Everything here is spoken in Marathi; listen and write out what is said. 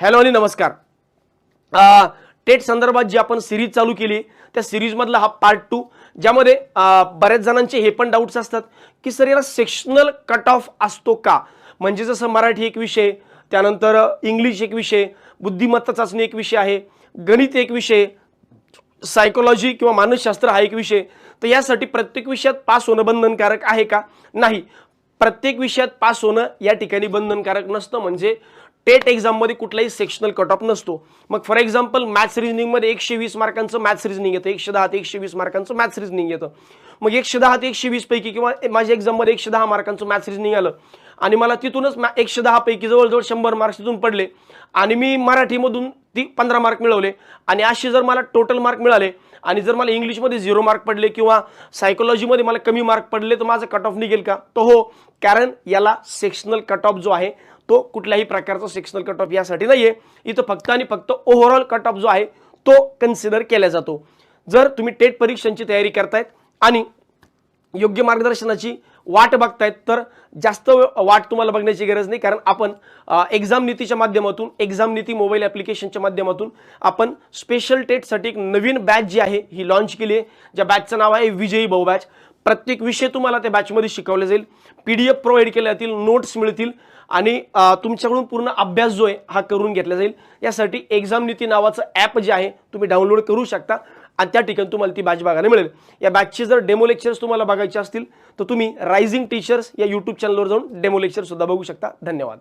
हॅलो आणि नमस्कार. टेट संदर्भात जी आपण सिरीज चालू केली त्या सिरीजमधला हा पार्ट टू ज्यामध्ये बऱ्याच जणांचे हे पण डाऊट्स असतात की सर याला सेक्शनल कट ऑफ असतो का? म्हणजे जसं मराठी एक विषय त्यानंतर इंग्लिश एक विषय बुद्धिमत्ता चाचणी एक विषय आहे गणित एक विषय सायकोलॉजी किंवा मानसशास्त्र हा एक विषय. तर यासाठी प्रत्येक विषयात पास होणं बंधनकारक आहे का? नाही. प्रत्येक विषयात पास होणं या ठिकाणी बंधनकारक नसतं. म्हणजे टेट एक्झाममध्ये कुठलाही सेक्शनल कट ऑफ नसतो. मग फॉर एक्झाम्पल मॅथ्स रिजनिंगमध्ये एकशे वीस मार्कांचं मॅथ्स रिजनिंग येतं. एकशे दहा ते एकशे वीस मार्कांचं मॅथ्स रिजनिंग येतं. मग एकशे दहा ते एकशे वीस पैकी किंवा माझ्या एक्झाममध्ये एकशे दहा मार्कांचं मॅथ्स रिजनिंग आलं. आणि मला तिथूनच मॅ- एकशे दहा पैकी जवळजवळ शंभर मार्क्स तिथून पडले. आणि मी मराठीमधून ती पंधरा मार्क मिळवले. आणि असे जर मला टोटल मार्क मिळाले आणि जर मला इंग्लिशमध्ये झिरो मार्क पडले किंवा सायकोलॉजीमध्ये मला कमी मार्क पडले तर माझा कट ऑफ निघेल का? तो हो कारण याला सेक्शनल कट ऑफ जो आहे तो कुठल्याही प्रकारचा सेक्शनल कट ऑफ यासाठी नाही आहे इथं फक्त आणि फक्त ओव्हरऑल कट ऑफ जो आहे तो कन्सिडर केला जातो. जर तुम्ही टेट परीक्षांची तयारी करतायत आणि योग्य मार्गदर्शनाची वाट बघतायत तर जास्त वाट तुम्हाला बघण्याची गरज नाही कारण आपण एक्झाम नीतीच्या माध्यमातून एक्झाम नीती मोबाईल ॲप्लिकेशनच्या माध्यमातून आपण स्पेशल टेटसाठी एक नवीन बॅच जी आहे ही लॉन्च केली आहे. ज्या बॅचचं नाव आहे विजयी भाऊ बॅच प्रत्येक विषय तुम्हाला त्या बॅचमध्ये शिकवले जाईल. पी डी एफ प्रोव्हाइड केले जातील नोट्स मिळतील आणि तुमच्याकडून पूर्ण अभ्यास जो आहे हा करून घेतला जाईल. यासाठी एक्झाम नीती नावाचं ॲप जे आहे तुम्ही डाउनलोड करू शकता. आणि त्या ठिकाणी तुम्हाला ती बॅच बघायला मिळेल. या बॅचचे जर डेमो लेक्चर्स तुम्हाला बघायचे असतील तर तुम्ही रायझिंग टीचर्स या यूट्यूब चॅनलवर जाऊन डेमो लेक्चर सुद्धा बघू शकता. धन्यवाद.